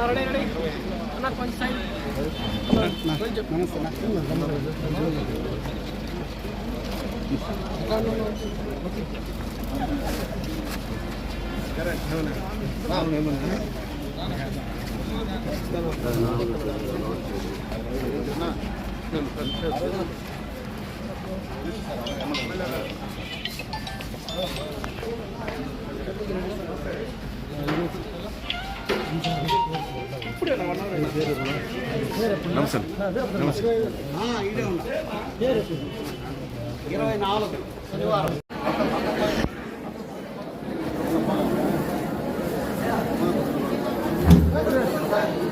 Ready ready అన్న కొంచెం side నమస్తే నమస్తే ఇరవై నాలుగు శనివారం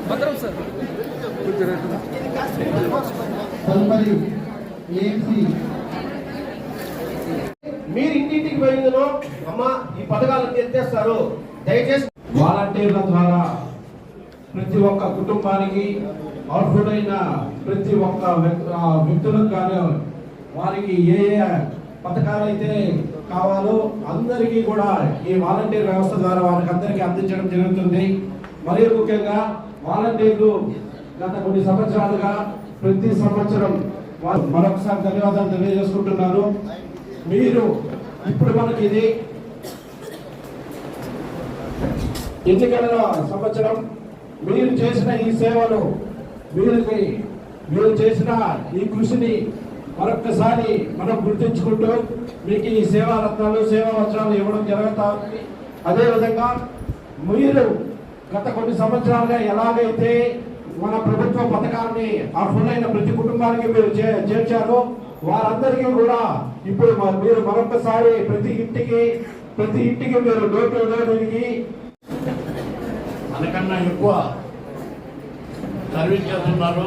భద్రం సార్ మీరు ఇంటింటికి పోయిందనో అమ్మ ఈ పథకాలు ఎత్తేస్తారు దయచేసి ప్రతి ఒక్క కుటుంబానికి అర్హుడైన ప్రతి ఒక్క వ్యక్తులకు కానీ వారికి ఏ ఏ పథకాలు అయితే కావాలో అందరికీ కూడా ఈ వాలంటీర్ వ్యవస్థ ద్వారా వారికి అందరికీ అందించడం జరుగుతుంది. మరియు ముఖ్యంగా వాలంటీర్లు గత కొన్ని సంవత్సరాలుగా ప్రతి సంవత్సరం వారు మరొకసారి ధన్యవాదాలు తెలియజేసుకుంటున్నారు. మీరు ఇప్పుడు మనకి ఇది ఎన్నికల సంవత్సరం. మీరు చేసిన ఈ సేవలు వీరికి మీరు చేసిన ఈ కృషిని మరొక్కసారి మనం గుర్తించుకుంటూ మీకు ఈ సేవా రత్నాలు సేవా వస్త్రాలు ఇవ్వడం జరుగుతా ఉంది. అదేవిధంగా మీరు గత కొన్ని సంవత్సరాలుగా ఎలాగైతే మన ప్రభుత్వ పథకాన్ని అర్హులైన ప్రతి కుటుంబానికి మీరు చే- చేర్చారో వారందరికీ కూడా ఇప్పుడు మీరు మరొకసారి ప్రతి ఇంటికి ప్రతి ఇంటికి మీరు డోర్ టు డోర్ కన్నా ఎక్కువ సర్వీస్ చేస్తున్నారు.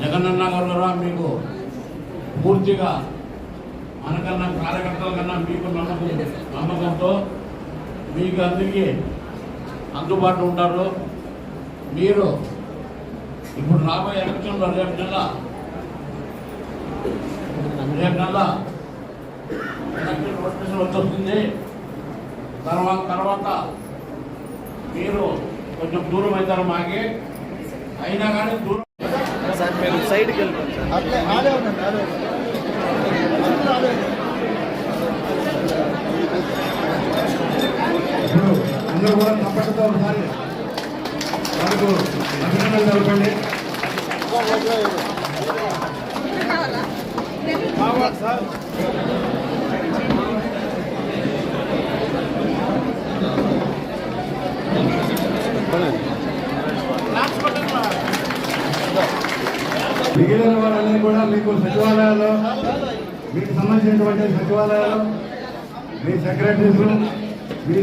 జగనన్న గారు మీకు పూర్తిగా మనకన్నా కార్యకర్తల కన్నా మీకు నమ్మకం నమ్మకంతో మీకు అందరికీ అందుబాటులో ఉంటారు. మీరు ఇప్పుడు రాబోయే ఎలక్షన్లో రేపు నెల రేపు నెల ఎలక్షన్ నోటిఫికేషన్ వచ్చేస్తుంది. తర్వాత తర్వాత మీరు కొంచెం దూరం అవుతారు మాకి. అయినా కానీ దూరం సార్ మేము సైడ్కి వెళ్ళిపోతాం సార్ అట్లే ఆడే ఉండండి ఉండండి. అందరూ కూడా తప్పకుండా ఒకసారి వాళ్ళకు అభినందనలు తెలపండి. మిగిలిన వాళ్ళని కూడా మీకు సచివాలయాల్లో మీకు సంబంధించినటువంటి సచివాలయాలు మీ సెక్రటరీస్ మీ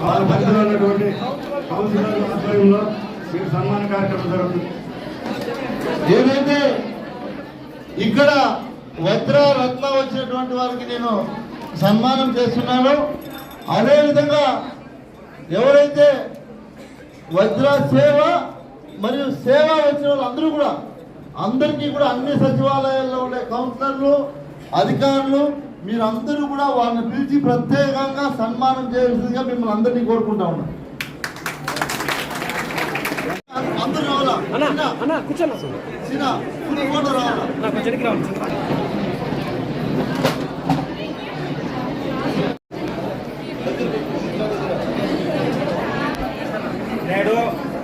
వాళ్ళ పరిధిలో ఉన్నటువంటి కౌన్సిలర్ల ఆధ్వర్యంలో మీకు సన్మాన కార్యక్రమం జరుగుతుంది. ఏదైతే ఇక్కడ వజ్ర రత్న వచ్చినటువంటి వారికి నేను సన్మానం చేస్తున్నాను అదేవిధంగా ఎవరైతే వజ్ర సేవ మరియు సేవ వచ్చిన వాళ్ళందరూ కూడా అందరికీ కూడా అన్ని సచివాలయాల్లో ఉండే కౌన్సిలర్లు అధికారులు మీరందరూ కూడా వాళ్ళని పిలిచి ప్రత్యేకంగా సన్మానం చేయాల్సిందిగా మిమ్మల్ని అందరినీ కోరుకుంటా ఉన్నాను అందరూ రావాలా? రావాలా?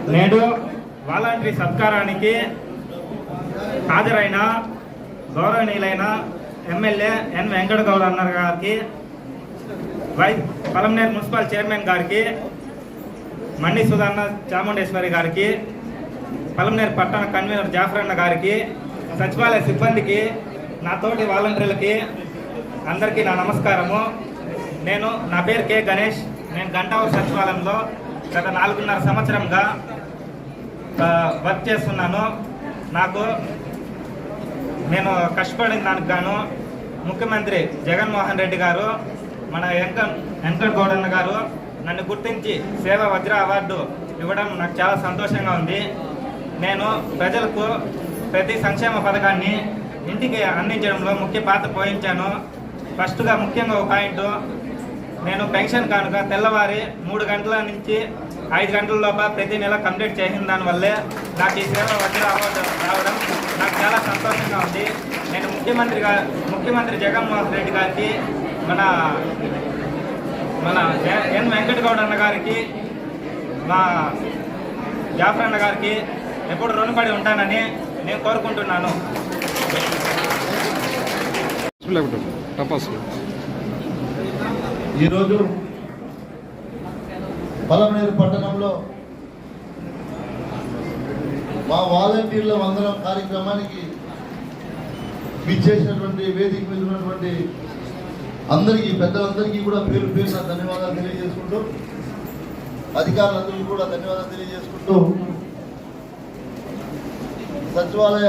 నేడు. వాలంటరీ సత్కారానికి హాజరైన గౌరవనీయులైన ఎమ్మెల్యే ఎన్ వెంకటగౌడ అన్న గారికి వై పలంనేరు మున్సిపల్ చైర్మన్ గారికి మండి సుధన్న చాముండేశ్వరి గారికి పలంనేరు పట్టణ కన్వీనర్ జాఫరన్న గారికి సచివాలయ సిబ్బందికి నా తోటి వాలంటీర్లకి అందరికీ నా నమస్కారము. నేను నా పేరు కె గణేష్. నేను గంటావూరు సచివాలయంలో గత నాలుగున్నర సంవత్సరంగా వర్క్ చేస్తున్నాను. నాకు నేను కష్టపడిన దానికి గాను ముఖ్యమంత్రి జగన్మోహన్ రెడ్డి గారు మన వెంకట వెంకట గౌడన్న గారు నన్ను గుర్తించి సేవ వజ్ర అవార్డు ఇవ్వడం నాకు చాలా సంతోషంగా ఉంది. నేను ప్రజలకు ప్రతి సంక్షేమ పథకాన్ని ఇంటికి అందించడంలో ముఖ్య పాత్ర పోయించాను ఫస్ట్గా ముఖ్యంగా ఒక పాయింట్ నేను పెన్షన్ కానుక తెల్లవారి మూడు గంటల నుంచి ఐదు గంటల లోప ప్రతి నెల కంప్లీట్ చేసిన దానివల్లే నాకు ఈ సేవ అవార్డు రావడం నాకు చాలా సంతోషంగా ఉంది. నేను ముఖ్యమంత్రి ముఖ్యమంత్రి జగన్మోహన్ రెడ్డి గారికి మన మన ఎ- ఎన్ వెంకటగౌడ అన్న గారికి మా జాఫర్ అన్న గారికి ఎప్పుడు రుణపడి ఉంటానని నేను కోరుకుంటున్నాను. ఈరోజు పలమనేరు పట్టణంలో మా వాలంటీర్ల వందనం కార్యక్రమానికి విచ్చేసినటువంటి వేదిక మీద ఉన్నటువంటి అందరికీ పెద్దలందరికీ కూడా పేరు పేరున ధన్యవాదాలు తెలియజేసుకుంటూ అధికారులందరికీ కూడా ధన్యవాదాలు తెలియజేసుకుంటూ సచివాలయ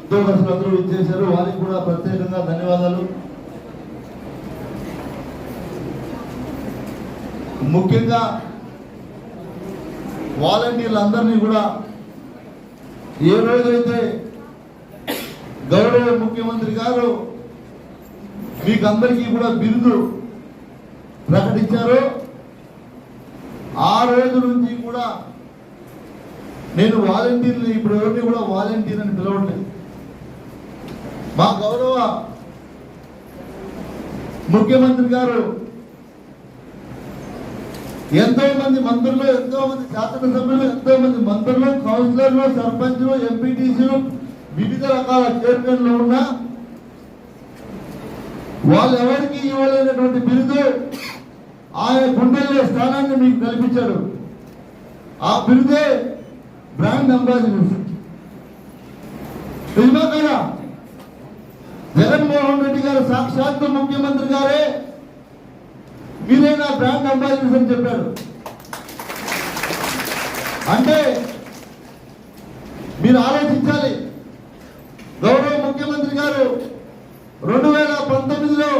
ఉద్యోగస్తులు అందరూ ఇచ్చేశారు వారికి కూడా ప్రత్యేకంగా ధన్యవాదాలు. ముఖ్యంగా వాలంటీర్లందరినీ కూడా ఏ రోజైతే గౌరవ ముఖ్యమంత్రి గారు మీకందరికీ కూడా బిరుదు ప్రకటించారు ఆ రోజు నుంచి కూడా నేను వాలంటీర్లు ఇప్పుడు ఎవరిని కూడా వాలంటీర్ అని పిలవట్లేదు. మా గౌరవ ముఖ్యమంత్రి గారు ఎంతో మంది మంత్రులు ఎంతో మంది శాసనసభ్యులు ఎంతో మంది మంత్రులు కౌన్సిలర్లు సర్పంచ్లు ఎంపీటీసీలు వివిధ రకాల చైర్మన్లు ఉన్నా వాళ్ళు ఎవరికి ఇవ్వలేనటువంటి బిరుదు ఆయన గుండెల్లో స్థానాన్ని మీకు కల్పించారు. ఆ బిరుదే బ్రాండ్ అంబాసిడర్స్. నిజమా కదా జగన్మోహన్ రెడ్డి గారు సాక్షాత్తు ముఖ్యమంత్రి గారే. మీరే నా బ్రాండ్ అంబాసిడర్స్ అని చెప్పారు. అంటే మీరు ఆలోచించాలి. గౌరవ ముఖ్యమంత్రి గారు రెండు వేల పంతొమ్మిదిలో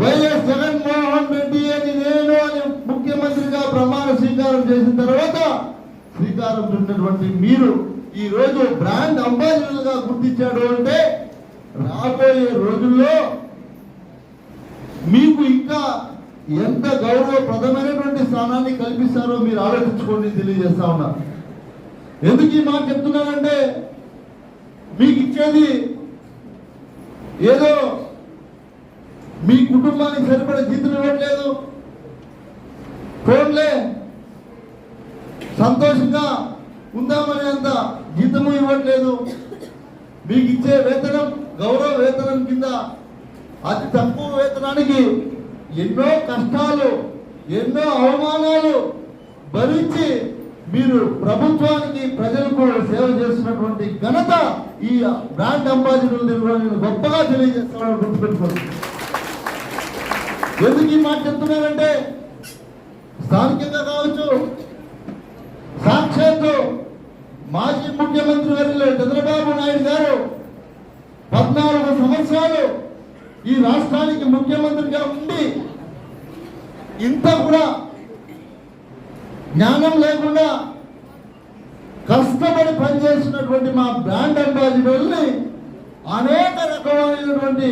వైఎస్ జగన్మోహన్ రెడ్డి అని నేను అని ముఖ్యమంత్రిగా ప్రమాణ స్వీకారం చేసిన తర్వాత శ్రీకారం చుట్టినటువంటి మీరు ఈ రోజు బ్రాండ్ అంబాసిడర్గా గుర్తించాడు అంటే రాబోయే రోజుల్లో మీకు ఇంకా ఎంత గౌరవప్రదమైనటువంటి స్థానాన్ని కల్పిస్తారో మీరు ఆలోచించుకోండి తెలియజేస్తా ఉన్నారు ఎందుకు ఈ మాట చెప్తున్నానంటే మీకు ఇచ్చేది ఏదో మీ కుటుంబానికి సరిపడే జీతం ఇవ్వట్లేదు. ఫోన్లే సంతోషంగా ఉందామనే అంత జీతము ఇవ్వట్లేదు. మీకు ఇచ్చే వేతనం గౌరవ వేతనం కింద అతి తక్కువ వేతనానికి ఎన్నో కష్టాలు ఎన్నో అవమానాలు భరించి మీరు ప్రభుత్వానికి ప్రజలకు సేవ చేస్తున్నటువంటి ఘనత ఈ బ్రాండ్ అంబాసిడర్ నిర్వహణ గొప్పగా తెలియజేస్తామని గుర్తుపెట్టుకోండి. ఎందుకు ఈ మాట చెప్తున్నానంటే స్థానికంగా కావచ్చు సాక్షాత్తు మాజీ ముఖ్యమంత్రి వర్యులు చంద్రబాబు నాయుడు గారు పద్నాలుగు సంవత్సరాలు ఈ రాష్ట్రానికి ముఖ్యమంత్రిగా ఉండి ఇంత కూడా జ్ఞానం లేకుండా కష్టపడి పనిచేస్తున్నటువంటి మా బ్రాండ్ అంబాసిడర్ని అనేక రకమైనటువంటి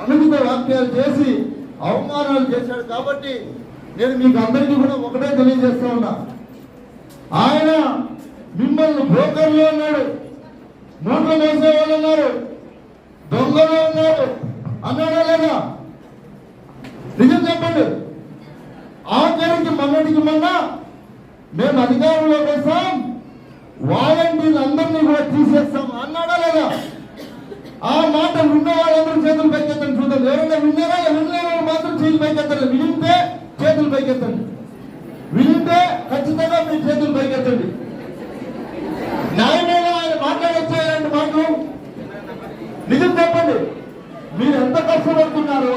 అనుచిత వ్యాఖ్యలు చేసి అవమానాలు చేశాడు కాబట్టి నేను మీకు అందరికీ కూడా ఒకటే తెలియజేస్తా ఉన్నా. ఆయన మిమ్మల్ని బ్రోకర్లో ఉన్నాడు నోట్లు వేసే వాళ్ళు ఉన్నారు దొంగలు ఉన్నాడు అన్నాడా లేదా? నిజం చెప్పండి. ఆఖరికి మొన్నటికి మొన్న మేము అధికారంలో వేసాం వాలంటీర్లు అందరినీ కూడా తీసేస్తాం. అన్నాడా లేదా? ఆ మాట విన్న వాళ్ళందరూ చేతులు పైకెత్తండి. చూద్దాం ఎవరైనా విన్నారా? వినలేని వాళ్ళు మాత్రం చేతులు పైకెత్తండి వింటే చేతులు పైకెత్తండి. వింటే ఖచ్చితంగా మీ చేతులు పైకెత్తండి. న్యాయమైన ఆయన మాట్లాడొచ్చా ఇలాంటి మాటలు. నిజం చెప్పండి. మీరు ఎంత కష్టపడుతున్నారో?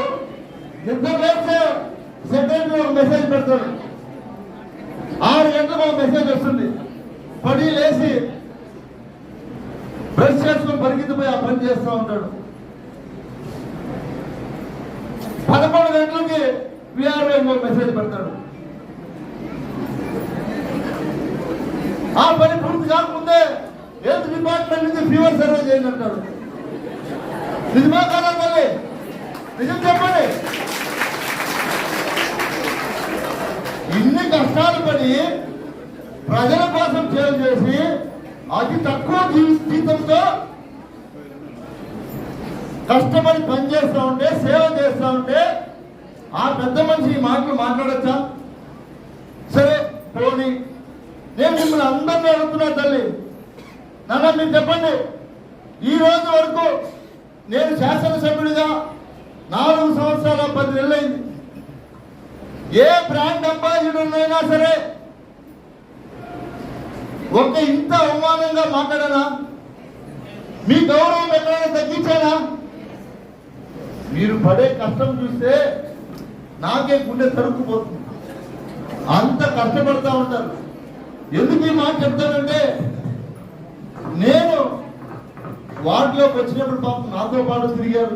నిద్ర లేస్తే సెకండ్ ఒక మెసేజ్ పెడతాడు. ఆరు గంటలకు ఒక మెసేజ్ వస్తుంది. పడి లేచి బ్రష్ చేసుకుని పరిగెత్తిపోయి ఆ పని చేస్తూ ఉంటాడు. పదకొండు గంటలకి విఆర్ఓ ఒక మెసేజ్ పెడతాడు. ఆ పని పూర్తి కాకముందే హెల్త్ డిపార్ట్మెంట్ నుంచి ఫీవర్ సర్వే చేయండి అంటాడు. నిజమా కాదా మళ్ళీ నిజం చెప్పండి. ఇన్ని కష్టాలు పడి ప్రజల కోసం సేవ చేసి అతి తక్కువ జీవితంతో కష్టపడి పని చేస్తూ ఉంటే సేవ చేస్తూ ఉంటే ఆ పెద్ద మనిషి ఈ మాటలు మాట్లాడచ్చా? సరే పోనీ. నేను మిమ్మల్ని అందరినీ అడుగుతున్నా తల్లి. నన్న మీరు చెప్పండి. ఈ రోజు వరకు నేను శాసనసభ్యుడిగా నాలుగు సంవత్సరాల పది నెలలైంది. ఏ బ్రాండ్ అంబాసిడర్నైనా సరే ఒక ఇంత అవమానంగా మాట్లాడనా? మీ గౌరవం ఎక్కడైనా తగ్గించానా? మీరు పడే కష్టం చూస్తే నాకే గుండె తరుక్కుపోతుంది. అంత కష్టపడతా ఉంటారు. ఎందుకు ఈ మాట చెప్తానంటే నేను వార్డులోకి వచ్చినప్పుడు పాపం నాతో పాటు తిరిగారు.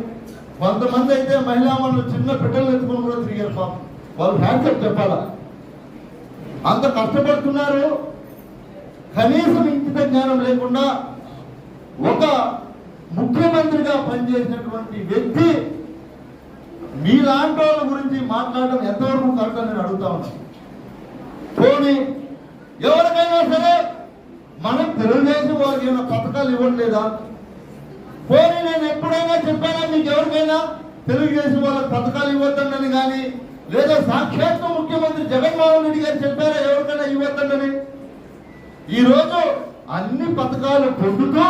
కొంతమంది అయితే మహిళా వాళ్ళు చిన్న బిడ్డలు ఎత్తుకొని కూడా తిరిగారు పాపం. వాళ్ళు హ్యాండ్సప్ చెప్పాలా? అంత కష్టపడుతున్నారు. కనీసం ఇంకిత జ్ఞానం లేకుండా ఒక ముఖ్యమంత్రిగా పనిచేసినటువంటి వ్యక్తి మీలాంటి వాళ్ళ గురించి మాట్లాడడం ఎంతవరకు కరెక్ట్ నేను అడుగుతా ఉన్నాను పోనీ ఎవరికైనా సరే మనం తెలుగుదేశం వారికి ఏమైనా పథకాలు ఇవ్వట్లేదా? పోనీ నేను ఎప్పుడైనా చెప్పానా మీకు ఎవరికైనా? తెలుగుదేశం వాళ్ళకి పథకాలు ఇవ్వద్దని కానీ లేదా సాక్షాత్తు ముఖ్యమంత్రి జగన్మోహన్ రెడ్డి గారు చెప్పారా ఎవరికైనా ఇవ్వద్దని ఈరోజు అన్ని పథకాలు పొందుతూ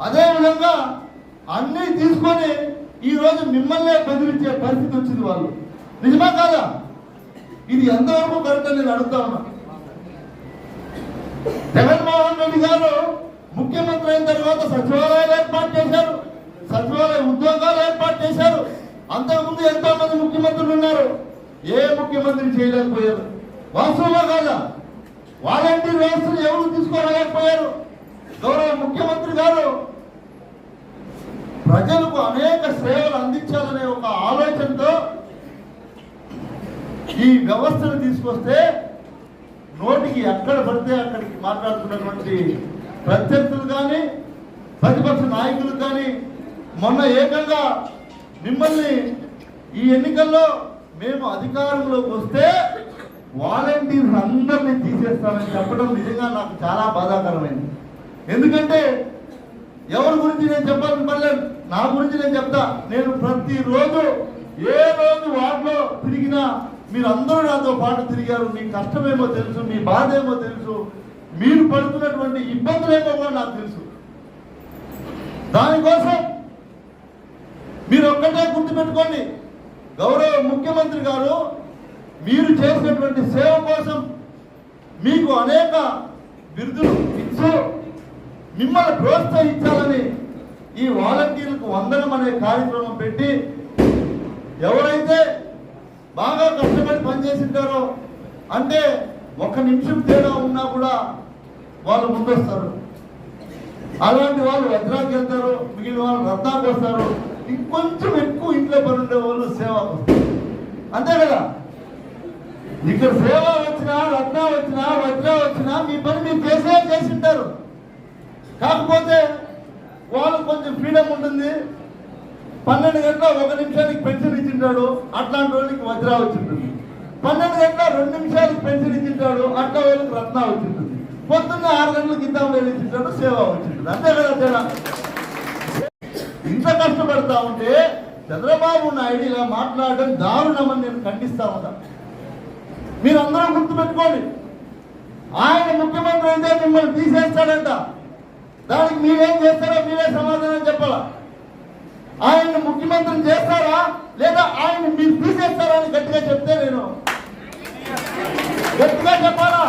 అదేవిధంగా అన్నీ తీసుకొని ఈరోజు మిమ్మల్నే బెదిరించే పరిస్థితి వచ్చింది వాళ్ళు. నిజమా కాదా? ఇది ఎంతవరకు కరెక్ట్ నేను అడుగుతా ఉన్నా. జగన్మోహన్ రెడ్డి గారు ముఖ్యమంత్రి అయిన తర్వాత సచివాలయాలు ఏర్పాటు చేశారు సచివాలయ ఉద్యోగాలు ఏర్పాటు చేశారు అంతకుముందు ఎంతో మంది ముఖ్యమంత్రులు ఉన్నారు. ఏ ముఖ్యమంత్రి చేయలేకపోయారు? వాస్తవంగా కాదా వాలంటీర్ వ్యవస్థను ఎవరు తీసుకోలేకపోయారు? గౌరవ ముఖ్యమంత్రి గారు ప్రజలకు అనేక సేవలు అందించాలనే ఒక ఆలోచనతో ఈ వ్యవస్థను తీసుకొస్తే నోటికి ఎక్కడ పడితే అక్కడికి మాట్లాడుతున్నటువంటి ప్రత్యర్థులు కానీ ప్రతిపక్ష నాయకులు కానీ మొన్న ఏకంగా మిమ్మల్ని ఈ ఎన్నికల్లో మేము అధికారంలోకి వస్తే వాలంటీర్స్ అందరినీ తీసేస్తామని చెప్పడం నిజంగా నాకు చాలా బాధాకరమైంది. ఎందుకంటే ఎవరి గురించి నేను చెప్పాలని పర్లేదు నా గురించి నేను చెప్తా. నేను ప్రతిరోజు ఏ రోజు వార్డులో తిరిగినా మీరు అందరూ నాతో పాటు తిరిగారు. మీ కష్టమేమో తెలుసు మీ బాధ ఏమో తెలుసు మీరు పడుతున్నటువంటి ఇబ్బందులేమో కూడా నాకు తెలుసు. దానికోసం మీరు ఒక్కటే గుర్తుపెట్టుకోండి గౌరవ ముఖ్యమంత్రి గారు మీరు చేసినటువంటి సేవ కోసం మీకు అనేక బిరుదులు ఇచ్చు మిమ్మల్ని ప్రోత్సహించాలని ఈ వాలంటీర్లకు వందనం అనే కార్యక్రమం పెట్టి ఎవరైతే బాగా కష్టపడి పనిచేసింటారో అంటే ఒక నిమిషం తేడా ఉన్నా కూడా వాళ్ళు ముందొస్తారు. అలాంటి వాళ్ళు వజ్రాకి వెళ్తారు మిగిలిన వాళ్ళు రత్నాకు వస్తారు. ఇంకొంచెం ఎక్కువ ఇంట్లో పని ఉండే వాళ్ళు సేవ అంతే కదా? ఇక్కడ సేవ వచ్చినా రత్న వచ్చినా వజ్ర వచ్చినా మీ పని మీరు చేసే చేసి ఉంటారు. కాకపోతే వాళ్ళు కొంచెం ఫ్రీడమ్ ఉంటుంది. పన్నెండు గంటల ఒక నిమిషానికి పెన్షన్ ఇచ్చింటాడు అట్లాంటి వాళ్ళకి వజ్ర వచ్చింటుంది. పన్నెండు గంటల రెండు నిమిషాలకి పెన్షన్ ఇచ్చింటాడు అట్లా వాళ్ళకి రత్న వచ్చింటుంది. పొద్దున్న ఆరు గంటలకు ఇద్దాం వెళ్ళి ఇచ్చింటాడు సేవ వచ్చింటుంది. అంతే కదా తేడా? కష్టపడతా ఉంటే చంద్రబాబు నాయుడు ఇలా మాట్లాడడం దారుణమని నేను ఖండిస్తా ఉన్నా. మీరందరూ గుర్తుపెట్టుకోండి. ఆయన ముఖ్యమంత్రి అయితే మిమ్మల్ని తీసేస్తాడంట. దానికి మీరేం చేస్తారో మీరే సమాధానం చెప్పాలా? ఆయన ముఖ్యమంత్రిని చేస్తారా? లేదా ఆయన మీరు తీసేస్తారా అని గట్టిగా చెప్తే నేను గట్టిగా చెప్పాలా?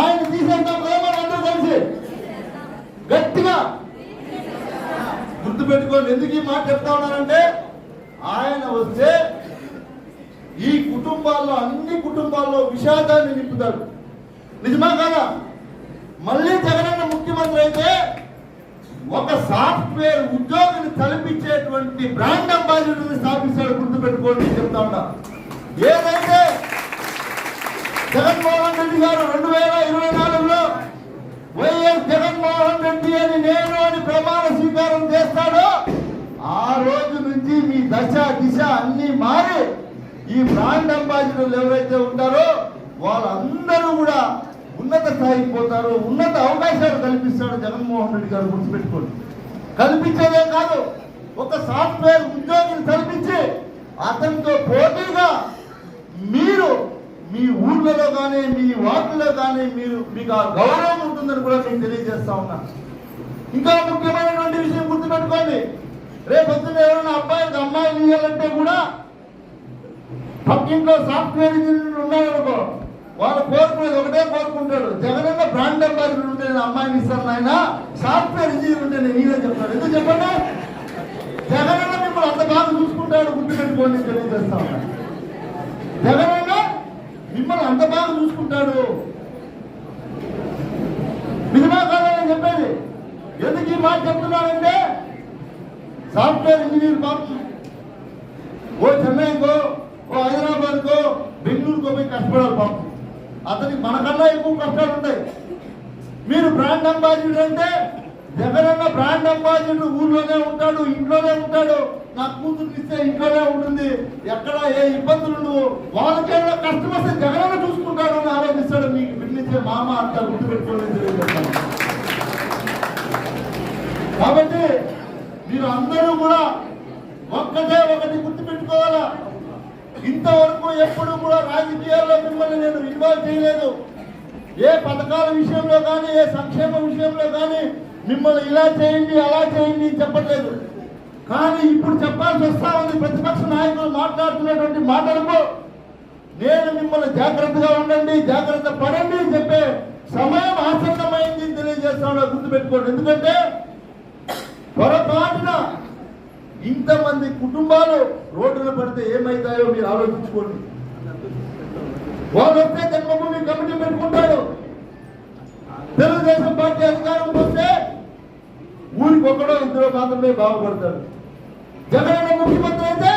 ఆయన తీసేస్తాం కదా మనం అందరూ కలిసి? గట్టిగా గుర్తుపెట్టుకోండి ఎందుకు ఈ మాట చెప్తా ఉన్నానంటే ఆయన వస్తే ఈ కుటుంబాల్లో అన్ని కుటుంబాల్లో విషాదాన్ని నింపుతాడు. నిజమా కదా? మళ్ళీ జగనన్న ముఖ్యమంత్రి అయితే ఒక సాఫ్ట్వేర్ ఉద్యోగిని తలపించేటువంటి బ్రాండ్ అంబాసిడర్ని స్థాపిస్తాడు గుర్తుపెట్టుకోండి చెప్తా ఉన్నా. ఏదైతే జగన్మోహన్ రెడ్డి గారు రెండు వేల ఇరవై నాలుగులో వైఎస్ జగన్మోహన్ రెడ్డి అని నేను అని ప్రమాణ స్వీకారం చేస్తాడో ఆ రోజు నుంచి మీ దశ దిశ అన్ని మారి ఈ బ్రాండ్ అంబాసిడర్లు ఎవరైతే ఉంటారో వాళ్ళందరూ కూడా ఉన్నత స్థాయికి పోతారు. ఉన్నత అవకాశాలు కల్పిస్తాడు జగన్మోహన్ రెడ్డి గారు గుర్తుపెట్టుకోండి. కల్పించేదే కాదు ఒక సాఫ్ట్వేర్ ఉద్యోగిని కల్పించి అతనితో పోటీగా మీరు మీ ఊర్లలో కానీ మీ వార్డులో కానీ మీరు మీకు ఆ గౌరవం ఉంటుందని కూడా నేను తెలియజేస్తా ఉన్నా ఇంకా ముఖ్యమైనటువంటి విషయం గుర్తుపెట్టుకోండి. రేపు పొద్దున్న ఎవరైనా అబ్బాయికి అమ్మాయిలు ఇవ్వాలంటే కూడా పక్కింట్లో సాఫ్ట్వేర్ ఇంజనీర్లు ఉన్నారనుకో వాళ్ళు కోరుకునేది ఒకటే కోరుకుంటాడు. జగనన్న బ్రాండ్ అంబాసిడర్ ఉంటే నేను అమ్మాయిని ఇస్తాను ఆయన సాఫ్ట్వేర్ ఇంజనీర్ ఉంటే నేను ఈయన చెప్తాను. ఎందుకు చెప్పండి? జగనన్న మిమ్మల్ని అంత బాగా చూసుకుంటాడు గుర్తుపెట్టుకోండి తెలియజేస్తా ఉన్నా జగనన్న మిమ్మల్ని అంత బాగా చూసుకుంటాడు నిజమా కాదని చెప్పేది ఎందుకు ఈ మాట చెప్తున్నానంటే సాఫ్ట్వేర్ ఇంజనీర్ పాపం ఓ చెన్నైకో ఓ హైదరాబాద్కో బెంగళూరుకో పోయి కష్టపడాలి పాపం అతనికి మనకన్నా ఎక్కువ కష్టాలు ఉంటాయి. మీరు బ్రాండ్ అంబాసిడర్ అంటే జగనన్న బ్రాండ్ అంబాసిడర్ ఊర్లోనే ఉంటాడు ఇంట్లోనే ఉంటాడు. నా కూతురు ఇస్తే ఇంట్లోనే ఉంటుంది. ఎక్కడ ఏ ఇబ్బందులు ఉండవు. వాళ్ళకేమైనా కష్టం వస్తే జగనన్న చూసుకుంటాడు అని ఆలోచిస్తాడు. మీకు పిల్లించే మామ అంతా గుర్తు పెట్టుకోలేదు కాబట్టి మీరు అందరూ కూడా ఒక్కటే ఒకటి గుర్తుపెట్టుకోవాలా? ఇంతవరకు ఎప్పుడు కూడా రాజకీయాల్లో మిమ్మల్ని నేను ఇన్వాల్వ్ చేయలేదు. ఏ పథకాల విషయంలో కానీ ఏ సంక్షేమ విషయంలో కానీ మిమ్మల్ని ఇలా చేయండి అలా చేయండి చెప్పట్లేదు. కానీ ఇప్పుడు చెప్పాల్సి వస్తా ఉంది ప్రతిపక్ష నాయకులు మాట్లాడుతున్నటువంటి మాటలకు. నేను మిమ్మల్ని జాగ్రత్తగా ఉండండి జాగ్రత్త పడండి అని చెప్పే సమయం ఆసన్నమైంది తెలియజేస్తాను గుర్తుపెట్టుకోండి. ఎందుకంటే పొరపాటున ఇంతమంది కుటుంబాలు రోడ్డున పడితే ఏమైతాయో మీరు ఆలోచించుకోండి. వాళ్ళు వస్తే జన్మభూమి కమిటీ పెట్టుకుంటాడు. తెలుగుదేశం పార్టీ అధికారం వస్తే ఊరికి ఒక్కడో ఇద్దరు మాత్రమే బాగుపడతారు. జగన్ ముఖ్యమంత్రి అయితే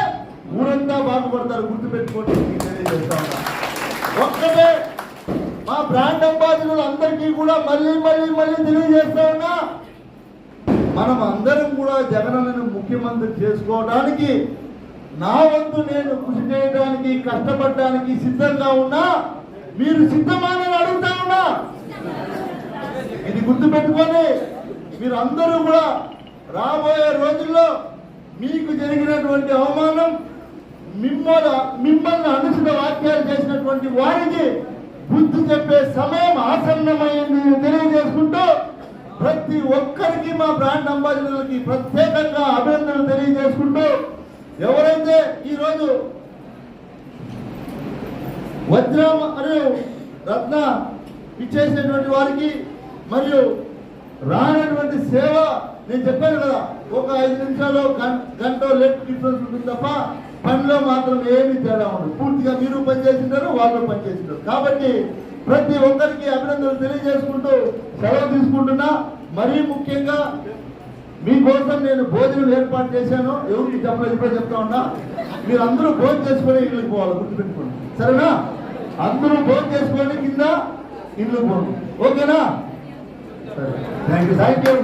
ఊరంతా బాగుపడతారు గుర్తుపెట్టుకోండి మీకు తెలియజేస్తా ఒక్కటే మా బ్రాండ్ అంబాసిడర్ అందరికీ కూడా మళ్ళీ మళ్ళీ మళ్ళీ తెలియజేస్తా ఉన్నా. మనం అందరం కూడా జగనన్నను ముఖ్యమంత్రి చేసుకోవడానికి నా వంతు నేను కృషి చేయడానికి కష్టపడడానికి సిద్ధంగా ఉన్నా మీరు సిద్ధమని అడుగుతా ఉన్నా. ఇది గుర్తుపెట్టుకొని మీరు అందరూ కూడా రాబోయే రోజుల్లో మీకు జరిగినటువంటి అవమానం మిమ్మల్ని మిమ్మల్ని అనుచిత వాక్యాలు చేసినటువంటి వారికి బుద్ధి చెప్పే సమయం ఆసన్నమైంది తెలియజేసుకుంటూ ప్రతి ఒక్కరికి మా బ్రాండ్ అంబాసిడర్లకి ప్రత్యేకంగా అభినందనలు తెలియజేసుకుంటూ ఎవరైతే ఈరోజు వజ్రం మరియు రత్న ఇచ్చేసినటువంటి వారికి మరియు రానటువంటి సేవ నేను చెప్పాను కదా ఒక ఐదు నిమిషాలు గంట లెట్ డిఫరెన్స్ ఉంటుంది తప్ప పనిలో మాత్రం ఏమి తేడా ఉండదు. పూర్తిగా మీరు పనిచేసింటారు వాళ్ళు పనిచేసింటారు. కాబట్టి ప్రతి ఒక్కరికి అభినందనలు తెలియజేసుకుంటూ సెలవు తీసుకుంటున్నా. మరీ ముఖ్యంగా మీకోసం నేను భోజనం ఏర్పాటు చేశాను. ఎవరికి చెప్పలేదు ఇప్పుడే చెప్తా ఉన్నా. మీరు అందరూ భోజనం చేసుకొని ఇళ్ళకి పోవాలి గుర్తుపెట్టుకోండి. సరేనా? అందరూ భోజనం చేసుకొని కింద ఇల్లు పోండి. ఓకేనా? సరే. Thank you thank you